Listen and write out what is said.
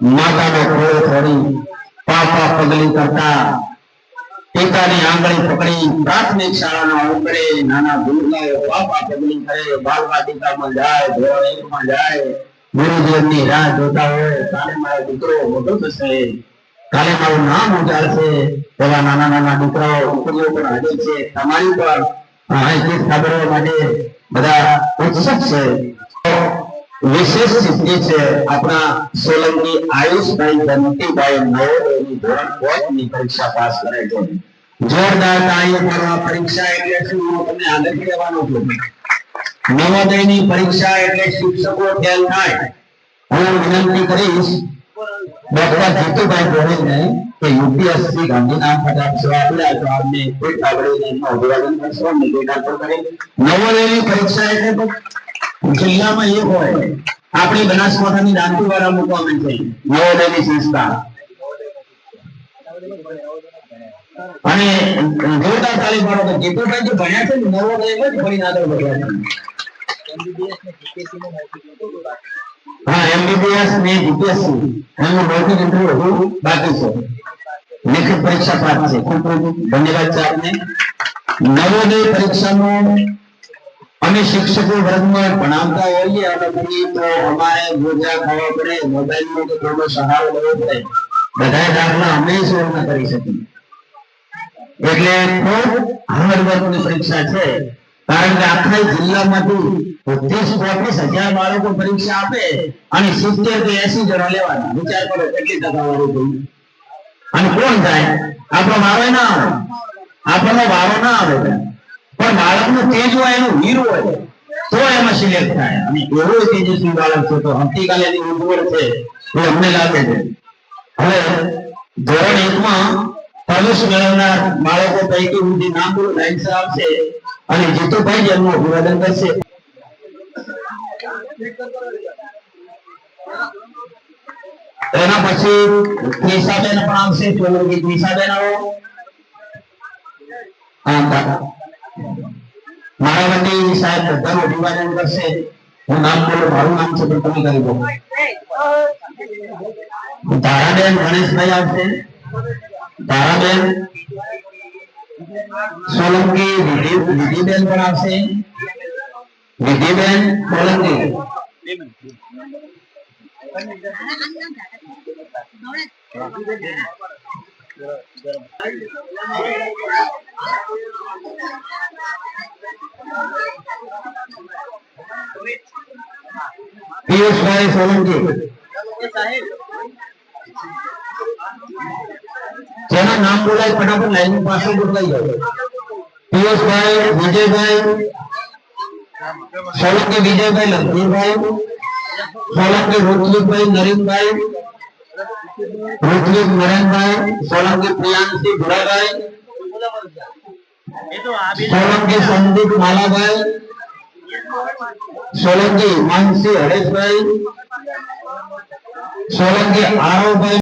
માતાનો ખોળો થોડી પાપા પગલી કરતા પિતાની આંગળી પકડી પ્રાથમિક શાળાના ઉંબરે નાના ભૂલકાઓ પાપા પગલી કરે બાલ જાય, ધોરણ એકમાં જાય ગુરુજી રાહ જોતા હોય, કાલે મારો દીકરો મોટો થશે, કાલે મારું નામ ઉજાડશે એવા નાના નાના દીકરાઓ દીકરીઓ પણ હાજર છે. તમારી પણ અહીંથી સાંભળવા માટે બધા ઉત્સુક છે. વિશેષ સિદ્ધિ છે આપણા સોલંકી આયુષભાઈ ગમતીભાઈ નવોદયની ધોરણ પાંચ ની પરીક્ષા પાસ કરે છે જોરદાર તાળીઓ પાડવા પરીક્ષા એટલે શું હું તમને આગળ કહેવાનો છું નવોદયની પરીક્ષા એટલે શિક્ષકો ફેલ થાય હું વિનંતી કરીશ ડોક્ટર જીતુભાઈ ગોહિલને કે યુપીએસસી ગાંધીધામ ફટાક સેવા આપ્યા તો આપને એક આગળ એમનું અભિવાદન કરશો નિવેદન પણ કરી નવોદયની પરીક્ષા એટલે તો જિલ્લામાં એક હોય, આપણી બનાસકાંઠાની દાંતીવાડા મૂકવામાં છે, નવોદયની સંસ્થા. અને જોરદાર તાળી પાડો તો જીતુભાઈ જે ભણ્યા છે ને નવોદયમાં જ ભણીને આગળ વધ્યા છે. હા, એમબીબીએસ ને જીપીએસસી એમનું ભૌતિક ઇન્ટરવ્યુ હજુ બાકી છે. લેખિત પરીક્ષા પ્રાપ્ત છે. ખૂબ ખૂબ ધન્યવાદ છે આપને નવોદય પરીક્ષાનું અમે શિક્ષકો વર્ગમાં ભણાવતા હોઈએ અને પછી તો અમારે ગોજા ખાવા પડે મોબાઈલ નો તો થોડો સહારો લેવો પડે. બધા દાખલા અમે સોલ્વ ન કરી શકીએ એટલે ખૂબ હાર્ડ વર્કની પરીક્ષા છે. કારણ કે આખા જિલ્લામાંથી ત્રીસ ચોત્રીસ હજાર બાળકો પરીક્ષા આપે અને સિત્તેર કે એસી જણા લેવાના. વિચાર કરો, કેટલી ટકાવારી થઈ. અને કોણ જાય? આપણો વારો ના આવે. આપણને વારો ના આવે. બાળકનો તેજ હોય, એનો વીર હોય, તો એમાં સિલેક્ટ થાય. અને એવો તેજસ્વી બાળક છે તો આવતીકાલે એની ઉજવળ છે, એ અમને લાગે છે. હવે ધોરણ એકમાં પ્રવેશ મેળવનાર બાળકો પૈકી હું જે નામ બોલું લાઈન આવશે અને જીતુભાઈ જ અભિવાદન કરશે. એના પછી ત્રિષાબેન પણ આવશે સોલંકી ત્રિષાબેન આવો. હા બા- મારા વતી સાહેબ બધાનું અભિવાદન કરશે હું નામ બોલું મારું નામ છે પણ તમે કરી દો તારાબેન ગણેશભાઈ આવશે તારાબેન સોલંકી વિધિ વિધિબેન પણ આવશે વિધિબેન સોલંકી પિયુષભાઈ સોલંકી જેના નામ બોલાય ફટાફટ લાઈન પાસે બોલાઈ જાવ પિયુષભાઈ વિજયભાઈ સોલંકી વિજયભાઈ લક્ષ્મીભાઈ સોલંકી ઋત્વિકભાઈ નરેનભાઈ ઋત્વિક નરેનભાઈ સોલંકી પ્રિયાંશી ભુરાભાઈ સોલંકી સંદીપ માલાભાઈ સોલંકી માનસી હરેશભાઈ સોલંકી આરવભાઈ